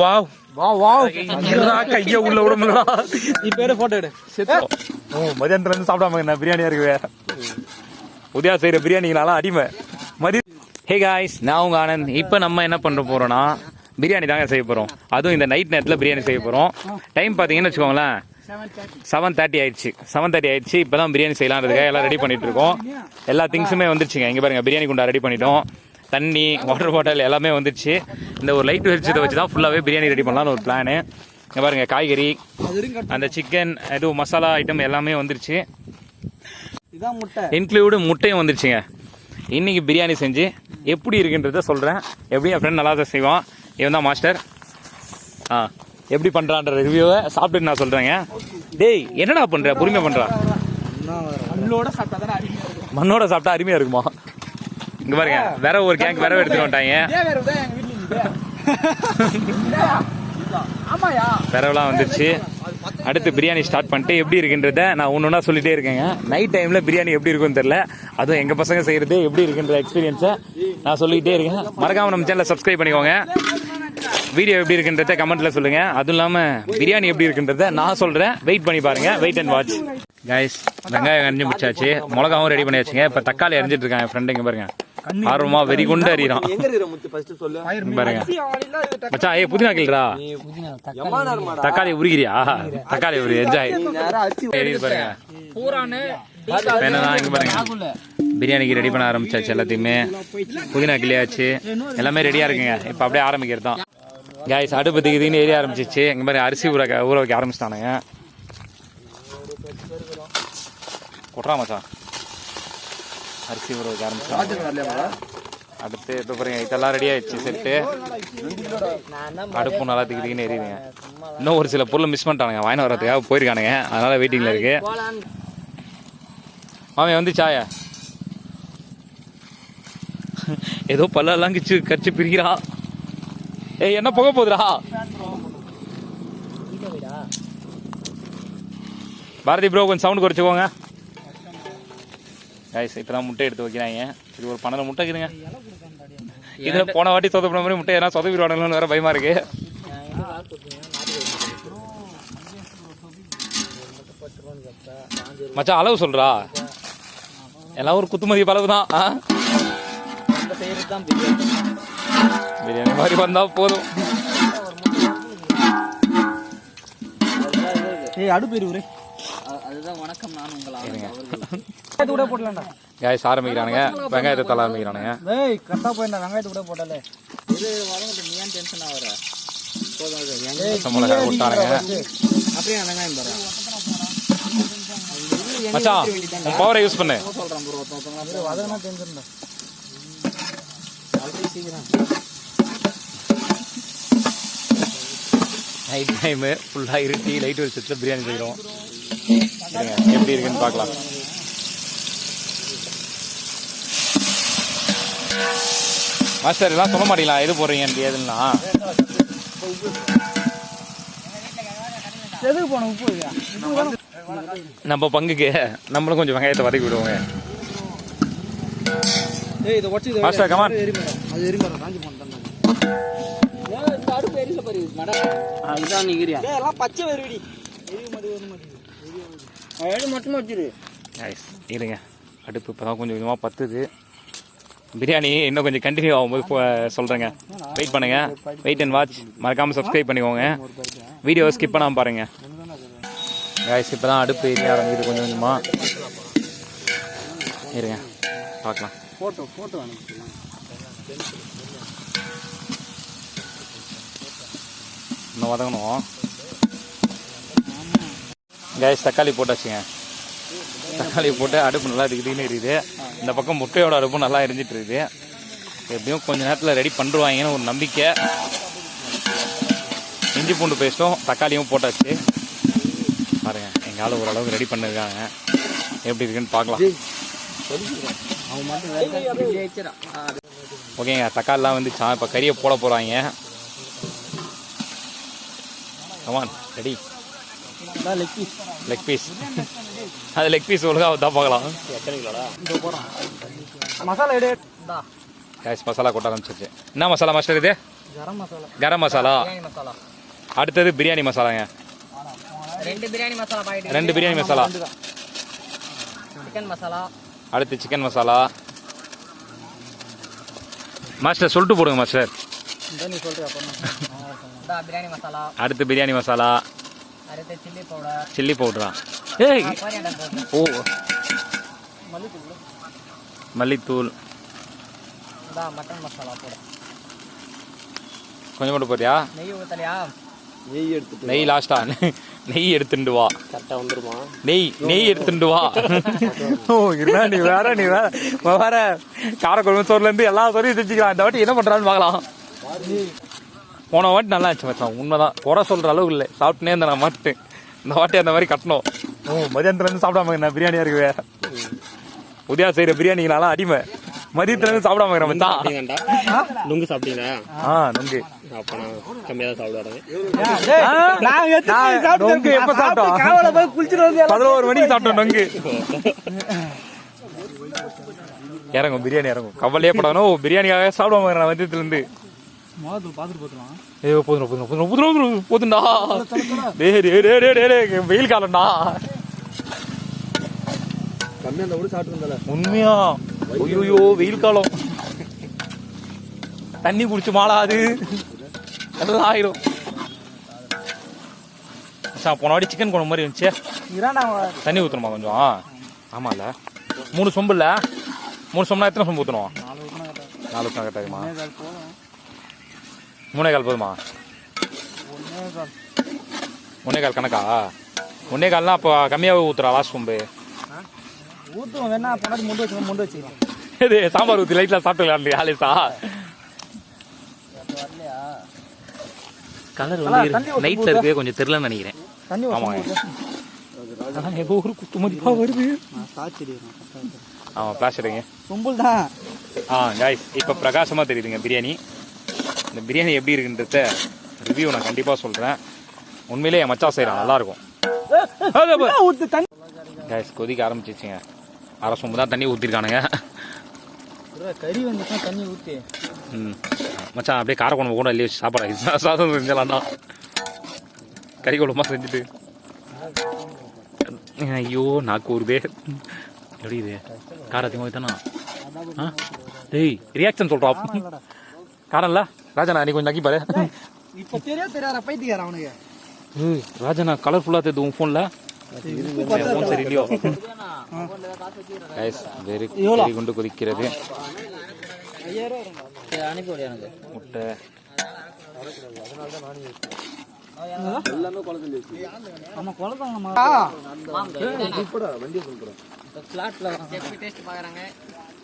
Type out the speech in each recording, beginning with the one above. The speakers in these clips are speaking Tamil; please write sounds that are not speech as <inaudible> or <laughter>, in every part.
வா வா வா என்னடா கைய உள்ள விட முடியலடா நீ பேரு போட்டோ எடு. ஓ மதியானத்துல இருந்து சாப்பிடாம என்ன பிரியாணியா இருக்குவே? உதயா செய்யற பிரியாணிங்களால அடிமை. மதி ஹே காய்ஸ் நான் உங்க ஆனந்த். இப்போ நம்ம என்ன பண்ண போறோம்னா பிரியாணி தாங்க செய்ய போறோம். அதுவும் இந்த நைட் நேரத்தில் பிரியாணி செய்ய போறோம். டைம் பார்த்தீங்கன்னு வச்சுக்கோங்களேன் செவன் தேர்ட்டி ஆயிடுச்சு. செவன் தேர்ட்டி ஆயிடுச்சு. இப்போ தான் பிரியாணி செய்யலான்றதுக்காக எல்லாம் ரெடி பண்ணிட்டு இருக்கோம். எல்லா திங்ஸுமே வந்துருச்சுங்க. இங்கே பாருங்க பிரியாணி குண்டா ரெடி பண்ணிட்டோம். தண்ணி வாட்டர் பாட்டில் எல்லாமே வந்துருச்சு. இந்த ஒரு லைட் வெளிச்சத்தை வச்சு தான் ஃபுல்லாகவே பிரியாணி ரெடி பண்ணலாம்னு ஒரு பிளானு இங்கே பாருங்க காய்கறி அந்த சிக்கன் இது மசாலா ஐட்டம் எல்லாமே வந்துருச்சு. இன்க்ளூடு முட்டையும் வந்துருச்சுங்க. இன்னைக்கு பிரியாணி செஞ்சு எப்படி இருக்குன்றத சொல்கிறேன் எப்படி என் ஃப்ரெண்ட் நல்லா தான் செய்வான். இவன் தான் மாஸ்டர் ஆ எப்படி பண்ணுறான்ற ரிவ்யூவை சாப்பிட்டுட்டு நான் சொல்கிறேங்க டேய் என்னடா பண்ணுற பொறுமையாக பண்ணுறா சாப்பிட்டா மண்ணோட சாப்பிட்டா அருமையாக இருக்குமா? இங்கே பாருங்க வேற ஒரு கேங்க் வேற எடுத்துட்டு வந்துட்டாங்க. <laughs> விரவெல்லாம் வந்துருச்சு. அடுத்து பிரியாணி ஸ்டார்ட் பண்ணிட்டு எப்படி இருக்குன்றத நான் ஒன்று ஒன்றா சொல்லிட்டே இருக்கேங்க. நைட் டைமில் பிரியாணி எப்படி இருக்குன்னு தெரில அதுவும் எங்கள் பசங்க செய்கிறது எப்படி இருக்குன்ற எக்ஸ்பீரியன்ஸை நான் சொல்லிக்கிட்டே இருக்கேன். மறக்காம நம்ம சேனலை சப்ஸ்கிரைப் பண்ணிக்கோங்க. வீடியோ எப்படி இருக்குன்றத கமெண்ட்ல சொல்லுங்க. அதுவும் இல்லாமல் பிரியாணி எப்படி இருக்குன்றத நான் சொல்கிறேன் வெயிட் பண்ணி பாருங்க. வெயிட் அண்ட் வாட்ச் கைஸ் வெங்காயம் அரிஞ்சு முடிச்சாச்சு. மிளகாவும் ரெடி பண்ணியாச்சுங்க. இப்போ தக்காளி அரிஞ்சிட்டு இருக்காங்க. ஃப்ரெண்டு இங்கே பாருங்க. ஆர்வமா வெறி கொண்டு அறிறான் எங்க இருக்கிற முத்து ஃபர்ஸ்ட் சொல்லு? இங்க பாருங்க. மச்சான் ஏய் புதினா கிள்றா தக்காளி உருகிறியா? தக்காளி உரு என்ஜாய் நீ நேரா அடிச்சு தெரியுது பாருங்க. பூரானு என்னன்னா இங்க பாருங்க. பிரியாணிக்கு ரெடி பண்ண ஆரம்பிச்சாச்சு எல்லாத்தையுமே. புதினா கிளியாச்சு எல்லாமே ரெடியா இருக்குங்க. இப்போ அப்படியே ஆரம்பிக்கிறது தான் காய்ஸ் அடுப்பு திக்குதுன்னு ஏறி ஆரம்பிச்சிச்சு. இங்க மாதிரி அரிசி ஊற ஊற வைக்க ஆரம்பிச்சிட்டானுங்க. கொட்டுறா மச்சான். அரிசி ஊற வைக்க அடுத்து இப்போ பாருங்க இதெல்லாம் ரெடி ஆயிடுச்சு செட்டு. அடுப்பு நல்லா திக்கிதிக்குன்னு எரியுதுங்க இன்னும் ஒரு சில பொருள் மிஸ் பண்ணிட்டானுங்க வாங்கி வரதுக்காக போயிருக்கானுங்க. அதனால வெயிட்டிங்ல இருக்கு. மாமே வந்து சாயா. ஏதோ பல்லெல்லாம் கிச்சு கடிச்சு பிரிக்கிறா. ஏய் என்ன புகை போகுதுடா? பாரதி ப்ரோ கொஞ்சம் சவுண்ட் குறைச்சிக்கோங்க. கைஸ் இப்பதான் முட்டை எடுத்து வைக்கிறாங்க. இது ஒரு பன்னெண்டு முட்டை இருக்குதுங்க. இதுல போன வாட்டி சொதப்பின மாதிரி முட்டை எதனா சொதப்பிடுவானுங்கன்னு வேற பயமா இருக்கு. மச்சான் அளவு சொல்றா. எல்லாம் ஒரு குத்துமதிப்பு அளவு தான்? பிரியாணி மாதிரி வந்தா போதும். ஏய் அடுப்பு அதுதான் வணக்கம் நான் உங்களா வெங்காயத்தை கூட போடலாம்டா. கேஸ் ஆரம்பிக்கிறானுங்க வெங்காயத்தை தள்ள ஆரம்பிக்கிறானுங்க டேய் கரெக்டா போயிடா வெங்காயத்தை கூட போடல இது வரங்க நீ ஏன் டென்ஷன் ஆவற போதும் இது. பச்சை மிளகாய் விட்டானுங்க. அப்படியே வெங்காயம் தரேன் மச்சான் உன் பவரை யூஸ் பண்ணு. சொல்றேன் ப்ரோ ஒருத்தவங்க அதெல்லாம் தெரிஞ்சிருந்தா நைட் டைமு ஃபுல்லாக இருட்டி லைட் வெளிச்சத்தில் பிரியாணி செய்கிறோம் எப்படி இருக்குன்னு பார்க்கலாம். மாஸ்டர் எல்லாம் சொல்ல மாட்டீங்களா? எது போடுறீங்கன்னு ஏதுன்னா எதுக்கு போன உப்பு இல்லையா? நம்ம பங்குக்கு நம்மளும் கொஞ்சம் வெங்காயத்தை வதக்கி விடுவோங்க. மாஸ்டர் கமான் அதுதான் எல்லாம் பச்சை வருவிடி எடு மட்டும் வச்சிரு? இருங்க. அடுப்பு இப்போ தான் கொஞ்சம் கொஞ்சமாக பத்துது. பிரியாணி இன்னும் கொஞ்சம் கண்டினியூ ஆகும்போது சொல்றேங்க. வெயிட் பண்ணுங்க. வெயிட் அண்ட் வாட்ச் மறக்காம சப்ஸ்கிரைப் பண்ணிக்கோங்க. வீடியோ ஸ்கிப் பண்ணாம பாருங்க. காய்ஸ் இப்போ தான் அடுப்பு எரிய ஆரம்பிக்குது கொஞ்சம் கொஞ்சமா. இருங்க. பார்க்கலாம் போட்டோ போட்டோ அனுப்பிச்சு இன்னும் வதங்கணும். கேஸ் தக்காளி போட்டாச்சுங்க. தக்காளி போட்டு அடுப்பு நல்லா இருக்குதுன்னு இருக்குது. இந்த பக்கம் முட்டையோட அடுப்பு நல்லா எரிஞ்சிட்டு இருக்குது. எப்படியும் கொஞ்ச நேரத்தில் ரெடி பண்ணுருவாங்கன்னு ஒரு நம்பிக்கை. இஞ்சி பூண்டு பேஸ்ட்டும் தக்காளியும் போட்டாச்சு. பாருங்கள் எங்கள் ஓரளவுக்கு ரெடி பண்ணிருக்காங்க. எப்படி இருக்குன்னு பார்க்கலாம். ஓகேங்க தக்காளிலாம் வந்துச்சா இப்போ கறியை போட போகிறாங்க come on ready leg piece leg piece அது லெக் பீஸ் ஒழுங்காக தான் பார்க்கலாம் மசாலா எடு. கேஸ் மசாலா கொட்ட ஆரம்பிச்சிருச்சு. என்ன மசாலா மாஸ்டர் இது? கரம் மசாலா. கரம் மசாலா. அடுத்தது பிரியாணி மசாலாங்க. ரெண்டு பிரியாணி மசாலா பாக்கெட் ரெண்டு பிரியாணி மசாலா. சிக்கன் மசாலா. அடுத்து சிக்கன் மசாலா. மாஸ்டர் சொல்லிட்டு போடுங்க மாஸ்டர் பிரியாணி மசாலா. அடுத்து biryani masala. Chilli powder powder oh! மல்லித்தூள். மட்டன் மசாலா போட. கொஞ்சம் மட்டும் போறியா நெய் ஊத்தலையா? நெய் எடுத்துட்டு நெய் லாஸ்டா நெய் எடுத்துட்டு வா. கரெக்டாக வந்துருமா? நெய் நெய் எடுத்துட்டு வா. ஓ <laughs> இருந்தா நீ வேற நீ வேற. வேற. காரக்குழம்பு சோறுல இருந்து எல்லா சோறையும் செஞ்சுக்கலாம். இந்த வாட்டி என்ன பண்றான்னு பார்க்கலாம். போன வாட்டி நல்லா இருந்துச்சு மச்சான். உண்மைதான். குறை சொல்ற அளவு இல்லை. சாப்பிட்டுனே இருந்தேன் நான் மாட்டேன் இந்த வாட்டி அந்த மாதிரி கட்டணும். ஓ மதியானத்துல இருந்து சாப்பிடாம இருக்கேன் பிரியாணியா இருக்குவே உதயா செய்யற பிரியாணிங்களால அடிமை. மதியத்துல இருந்து சாப்பிடாம இருக்கிறேன் மச்சான். நுங்கு சாப்பிட்டீங்களா? ஆ நொங்கு. அப்போ நான் கம்மியாக தான் சாப்பிடுவாருங்க நான் நொங்கு எப்ப சாப்பிட்டோம்? பதினோரு மணிக்கு சாப்பிட்டோம் நொங்கு. இறங்கும் பிரியாணி இறங்கும். கவலையே படணும் பிரியாணிக்காக சாப்பிடாம ஏய் போதும் போதும் போதும் போதும் போதும்டா டேய் டேய் டேய் டேய் டேய் வெயில் காலம்டா. கம்மியாக அந்த சாப்பிட்டு உண்மையா? ஐயோ வெயில் காலம். தண்ணி குடிச்சு மாளாது. எல்லாம் ஆயிரும். மச்சான், போன வாட்டி சிக்கன் குழம்பு மாதிரி இருந்துச்சு. தண்ணி ஊற்றணுமா கொஞ்சம்? ஆமால. மூணு சொம்பு இல்ல மூணு சொம்புனா எத்தனை சொம்பு ஊற்றணும் நாலு சொம்பு கரெக்டாகுமா மூணே கால் போதுமா? ஒன்னே கால் கணக்கா? ஒன்னே கால்னா அப்போ கம்மியாகவே ஊத்துறா லாஸ்ட் சொம்பு ஊத்துவோம் வேணா பொண்ணாடி முண்டு வச்சு முண்டு வச்சுக்கலாம் இது சாம்பார் ஊற்றி லைட்ல சாப்பிட்டு விளையாண்டு ஆலிசா? கலர் வந்து நைட்ல இருக்கவே கொஞ்சம் தெரியலன்னு நினைக்கிறேன். தண்ணி ஆமாங்க. ஏதோ ஒரு குத்து மதிப்பா வருது ஆமா பிளாஸ்டருங்க சொம்புல் தான் ஆ காய்ஸ் இப்போ பிரகாசமா தெரியுதுங்க பிரியாணி. இந்த பிரியாணி எப்படி இருக்குன்றத ரிவ்யூ நான் கண்டிப்பா சொல்றேன். உண்மையிலேயே என் மச்சா செய்யறான் நல்லா இருக்கும் ஊத்து தண்ணி காய்ஸ் கொதிக்க ஆரம்பிச்சிச்சுங்க அரை சொம்பு தான் தண்ணி ஊற்றிருக்கானுங்க கறி வந்துச்சுன்னா தண்ணி ஊத்தி. ம். மச்சான் அப்படியே காரக்குழம்பு கூட இல்லையே சாப்பாடு சாதம் செஞ்சலாம்டா கறி குழம்பா செஞ்சுட்டு. ஐயோ நாக்கு ஊறுதே. எப்படி இது? காரம் அதிகமாக தானா? ஆ? டேய் ரியாக்ஷன் சொல்றா. காரம் இல்ல ராஜனா நீ கொஞ்சம் நக்கி பாரு. இப்ப தெரியா தெரியாத? பைத்தியார அவனுக்கு. ஏய், ராஜனா கலர்ஃபுல்லாக தெரியுது உன் ஃபோனில் ஃபோன் சரி இல்லையோ? கைஸ் குண்டு கொதிக்கிறது. எனக்கு. முட்டை. ஆமா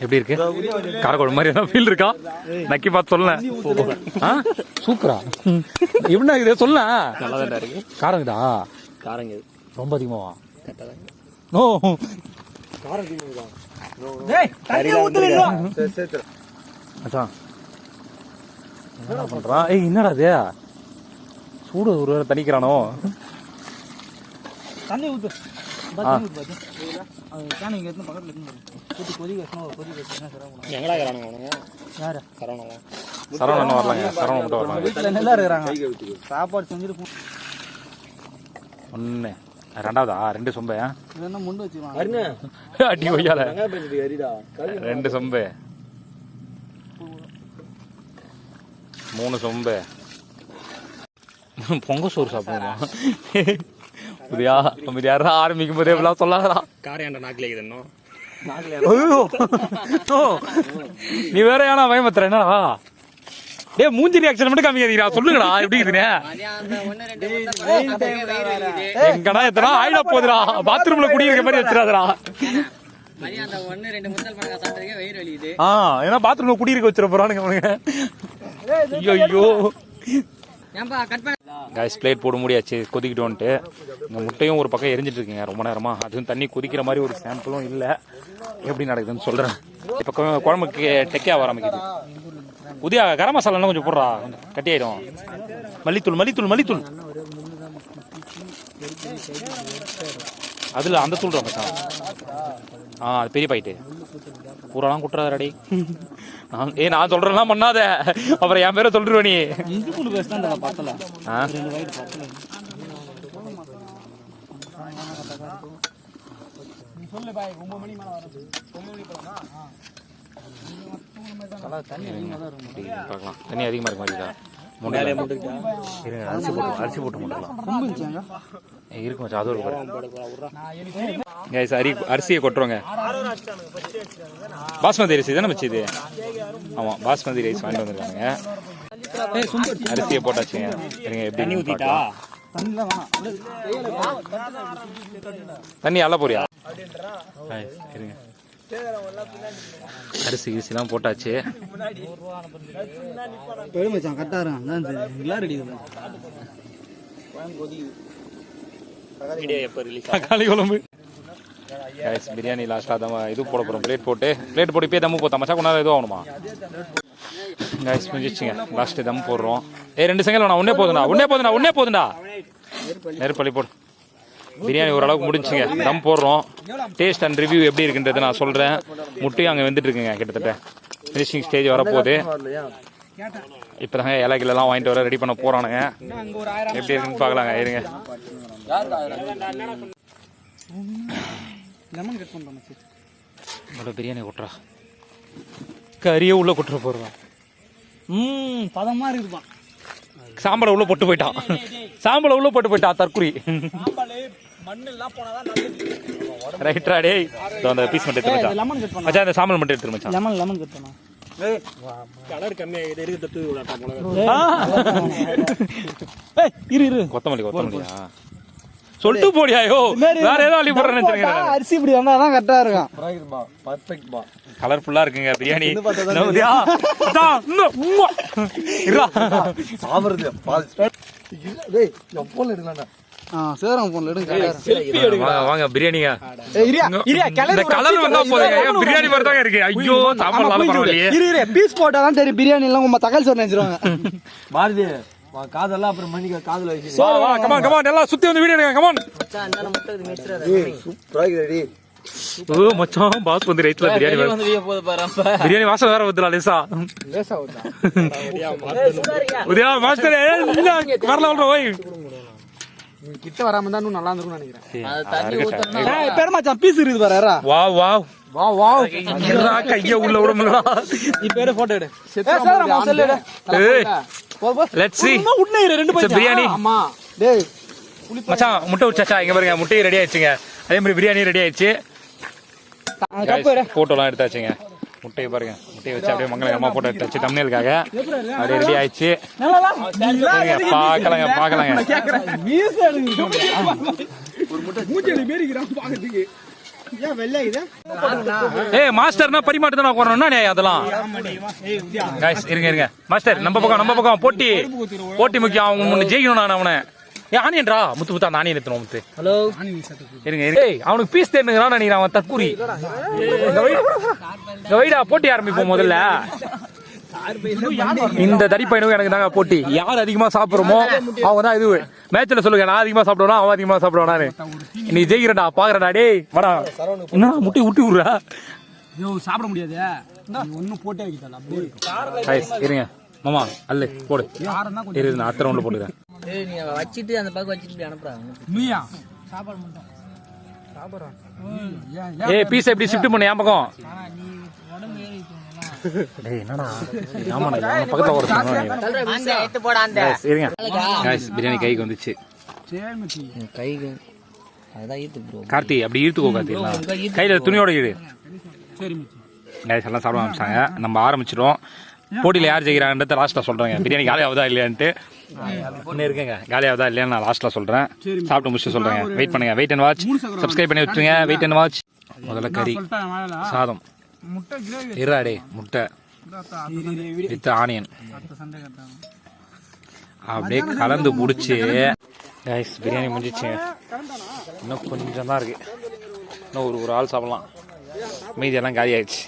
எப்படி இருக்கு? காரக்குழம்பு மாதிரி என்ன ஃபீல் இருக்கா? நக்கி பார்த்து சொல்ல ஆ? சூப்பரா. எப்படின்னா இதை சொல்ல காரம் இதா காரங்க இது ரொம்ப அதிகமாவா? நோ டேய் தண்ணி ஊத்துறீங்க அதான் என்ன பண்றான் ஏய் என்னடா இது? சூடு ஒரு வேளை தணிக்கிறானோ? தண்ணி ஊத்து. ஊத்தி கொதிக்க வச்சோம் கொதிக்க வச்சோம்னா சரியா போகும் எங்கடா கரானுங்க அவனுங்க? யாரு? சரவணன் வரலாங்க சரவணன் மட்டும் வரலாங்க. வீட்டுல நல்லா இருக்கிறாங்க. சாப்பாடு செஞ்சுட்டு ஒன்று ரெண்டாவதா? ரெண்டு சொம்பு. இது என்ன முண்டு வச்சுக்கலாம் அடி கொய்யால எரிடா ரெண்டு சொம்பு. மூணு சொம்பு. பொங்க சோறு சாப்பிடுவோம்? புரியா? நம்ம யாரும் ஆரம்பிக்கும் போதே இப்படிலாம் சொல்லாதடா. காரம் ஏன்டா நாக்கில் இருக்குது இன்னும்? ஐயோ. <laughs> ஓ. நீ வேற ஏன்னா பயமத்துற என்னடா? டேய் மூஞ்சி ரியாக்ஷன் மட்டும் காமிக்காதீங்கடா சொல்லுங்கடா. எப்படி இருக்குன்னு எங்கடா எத்தனா ஆயிட போகுதுடா. பாத்ரூம்ல குடியிருக்க மாதிரி வலிக்குது ஆ ஏன்னா பாத்ரூம்ல குடியிருக்க வச்சிட போறானுங்க அவனுங்க. ஐயோ ஐயோ ஏன்பா கட் பண்ண காய்ஸ் பிளேட் போட முடியாச்சு கொதிக்கிட்டோன்ட்டு. இந்த முட்டையும் ஒரு பக்கம் எரிஞ்சிட்டு இருக்கீங்க ரொம்ப நேரமா. அதுவும் தண்ணி கொதிக்கிற மாதிரி ஒரு சாம்பிளும் இல்லை. எப்படி நடக்குதுன்னு சொல்றேன். இப்போ குழம்புக்கு டெக்கே ஆக ஆரம்பிக்குது. புதிய கரம் மசாலா கொஞ்சம் போடுறா. கட்டி கட்டியாயிடும் மல்லித்தூள் மல்லித்தூள் மல்லித்தூள். அதில் அந்த தூள் மச்சான் ஆ அது பெரிய பாயிட்டு பூராலாம் அடி நான்- ஏய் நான் சொல்றேன்லாம் பண்ணாத. அப்புறம் என் பேரை சொல்லிருவ நீ. ஆ? தண்ணி அதிகமாக தான் இருக்கும் முட்டையில. இருங்க அரிசி போட்டு அரிசி போட்டு இருந்துச்சாங்க இருக்கு மச்சான் அது ஒரு கைஸ் அரி அரிசியை கொட்டுறோங்க. பாஸ்மதி அரிசி தானே மச்சி இது? ஆமா பாஸ்மதி ரைஸ் வாங்கிட்டு வந்திருக்காங்க அரிசியை போட்டாச்சுங்க. இருங்க எப்படி வேணாம் தண்ணி அள்ள போறியா? இருங்க. அரிசி கிரிசிலாம் போட்டாச்சு. பெருமைச்சான் கரெக்டாக இருக்கும் அதான் எல்லாம் ரெடி தக்காளி குழம்பு. கைஸ் பிரியாணி லாஸ்ட்டாக தான் இது போட போகிறோம் பிளேட் போட்டு பிளேட் போட்டு இப்போ தம்மு போத்தா. மச்சா கொண்டாட எதுவும் ஆகணுமா? கைஸ் முடிஞ்சிச்சுங்க லாஸ்ட்டு தம் போடுறோம். ஏய் ரெண்டு செங்கல் வேணா ஒன்னே போதுண்டா ஒன்னே போதுண்டா ஒன்னே போதுண்டா நெருப்பள்ளி போடு. பிரியாணி ஓரளவுக்கு முடிஞ்சுங்க தம் போடுறோம். டேஸ்ட் அண்ட் ரிவ்யூ எப்படி இருக்குன்றது நான் சொல்கிறேன் முட்டையும் அங்கே வந்துட்டு இருக்குங்க கிட்டத்தட்ட. ஃபினிஷிங் ஸ்டேஜ் வரப்போகுது. இப்போ தாங்க இலைகளெல்லாம் வாங்கிட்டு வர ரெடி பண்ண போகிறானுங்க எப்படி இருக்குன்னு பார்க்கலாங்க இருங்க. இவ்வளோ பிரியாணி கொட்டுறா. கறியை உள்ள கொட்டுற போடுறான் ம் பதமாக இருக்குதுப்பா. சாம்பலை உள்ள போட்டு போயிட்டான். சாம்பலை உள்ள போட்டு போயிட்டான் தற்குறி. மண்ணெல்லாம் போனால் தான் ரைட்ரா டேய் இதோ அந்த பீஸ் மட்டும் எடுத்து மச்சான். லெமன் கட் பண்ண. மச்சான் அந்த சாம்பல் மட்டும் எடுத்து மச்சான். லெமன் லெமன் கட் பண்ணா. ஏய் இரு இரு. கொத்தமல்லி கொத்தமல்லியா சொல்லிட்டு போடியாயோ வேற ஏதோ அள்ளி போடுறேன்னு நினைச்சிருக்கேன் அரிசி இப்படி வந்தா தான் கரெக்டாக இருக்கும். பர்ஃபெக்ட் பா கலர்ஃபுல்லா இருக்குங்க பிரியாணி. நவுதியா? சாவறது டேய் ஆ சேரம் போன்ல எடுங்க. வாங்க வாங்க பிரியாணிங்க. கலர் வந்தா ஏன் பிரியாணி மாதிரி இருக்கு. ஐயோ சாப்பிடலாம் பரவாயில்லையே இரு இரு பீஸ் போட்டா தான் தெரியும். பிரியாணி எல்லாம் உங்க தக்காளி சோறு நினைச்சிருவாங்க. பாரதி உன் காதெல்லாம் அப்புறம் மணிக்கு காதுல வச்சு. வா வா கமான் கமான் எல்லாம் சுத்தி வந்து வீடியோ எடுங்க கமான் சூப்பரா இருக்குது ஓ மச்சான் பாஸ் வந்து ரைட்ல பிரியாணி. பிரியாணி வாசம் வேற வந்துடலாம் லேசா. லேசா உதயா மாஸ்டர் வரல ஓய். கிட்ட வராம தான் நல்லா இருந்திருக்கும்னு நினைக்கிறேன். பெருமாச்சான் பீஸ் இருக்குது பாரு யாரா வா வா வா. வா கைய உள்ள விட முடியல? நீ பேரு போட்டோ எடு. லெட்ஸ் ரெண்டு a பிரியாணி ஆமா டேய் மச்சான் முட்டை உச்சாச்சா இங்க பாருங்க முட்டையும் ரெடி ஆயிடுச்சுங்க. அதே மாதிரி பிரியாணி ரெடி ஆயிடுச்சு. போட்டோலாம் எடுத்தாச்சுங்க. முட்டையை பாருங்க. முட்டையை வச்சு அப்படியே மங்களகரமா போட்டு எடுத்தாச்சு தமிழுக்காக அப்படியே ரெடி ஆயிடுச்சு. இருங்க, பார்க்கலாங்க பார்க்கலாங்க. மீஸ் எடுங்க ஏய் மாஸ்டர்னா பரிமாட்டு தான் வரணும்னா அதெல்லாம்? Guys இருங்க இருங்க. மாஸ்டர் நம்ம பக்கம் நம்ம பக்கம். போட்டி. போட்டி முக்கியம். அவன் முன்ன ஜெயிக்கணும் நான் அவனை. ஏ ஆனியன்டா முத்து முத்து அந்த ஆனியன் எடுத்துரும் முத்து. ஹலோ. இருங்க இருங்க. ஏய் அவனுக்கு பீஸ் தேடுங்கிறான் நினைக்கிறான் அவன் தற்கூரி. இங்க வைடா. இங்க வைடா போட்டி ஆரம்பிப்போம் முதல்ல. இந்த தடி பையனுக்கும் எனக்கு தாங்க போட்டி. யார் அதிகமா சாப்பிடுறோமோ அவங்க தான் இது மேட்ச்ல சொல்லுங்க நான் அதிகமா சாப்பிடுவேனா அவன் அதிகமா சாப்பிடுவானு நீ ஜெயிக்கிறடா பாக்குறடா டேய் வாடா. என்ன முட்டை விட்டு விடுறா? சாப்பிட முடியாது. நீ ஒன்னும் போட்டே இருங்க. மாமா அல்லு போடு. இரு நான் அத்தனை ரவுண்ட்ல போடுறேன் நீ வச்சிட்டு அந்த பக்கம் வச்சிட்டு அனுப்புறாங்க நீயா? சாப்பாடு மட்டும். ஏய் பீஸ் எப்படி ஷிஃப்ட் பண்ணு என் பக்கம் பிரியாணி கைக்கு வந்துச்சு. கைக்கு கார்த்தி அப்படி இழுத்துக்கோ கார்த்தி. கையில துணியோட இடு சரி மச்சி கைஸ் எல்லாம் சாப்பிட ஆரம்பிச்சாங்க. நம்ம ஆரம்பிச்சிட்டோம். போட்டியில் யார் ஜெயிக்கிறாங்கன்றத லாஸ்ட்டில் சொல்கிறேங்க பிரியாணி காலி ஆகுதா இல்லையான்ட்டு. இன்னும் இருக்குங்க. காலி ஆகுதா இல்லையான்னு நான் லாஸ்ட்டில் சொல்கிறேன் சாப்பிட்டு முடிச்சு சொல்கிறேங்க வெயிட் பண்ணுங்க. வெயிட் அண்ட் வாட்ச் சப்ஸ்கிரைப் பண்ணி வச்சுங்க வெயிட் அண்ட் வாட்ச் முதல்ல கறி. சாதம். முட்டை கிரேவி. இறாடே முட்டை. With onion. அப்படியே கலந்து பிடிச்சி கைஸ் பிரியாணி முடிஞ்சிச்சு இன்னும் கொஞ்சம் தான் இருக்கு. இன்னும் ஒரு ஒரு ஆள் சாப்பிடலாம். மீதி எல்லாம் காலி ஆயிடுச்சு.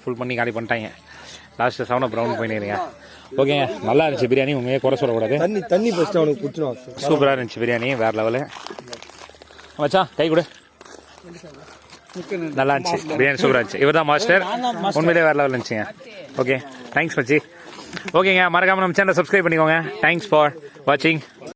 ஃபுல் பண்ணி காலி பண்ணிட்டாங்க. லாஸ்ட்டு செவன் ப்ரௌன் பண்ணிடுங்க ஓகேங்க நல்லா இருந்துச்சு பிரியாணி. உண்மையே குறை சொல்லக்கூடாது. தண்ணி தண்ணி ஃபர்ஸ்ட் அவனுக்கு குடிச்சிடும் சூப்பராக இருந்துச்சு பிரியாணி வேற லெவலு மச்சான் கை கொடு. நல்லா இருந்துச்சு. பிரியாணி சூப்பராக இருந்துச்சு. இவர் தான் மாஸ்டர் உண்மையிலே வேற லெவல் இருந்துச்சுங்க. ஓகே தேங்க்ஸ் மச்சி. ஓகேங்க மறக்காம நம்ம சேனலை சப்ஸ்கிரைப் பண்ணிக்கோங்க. தேங்க்ஸ் ஃபார் வாட்சிங்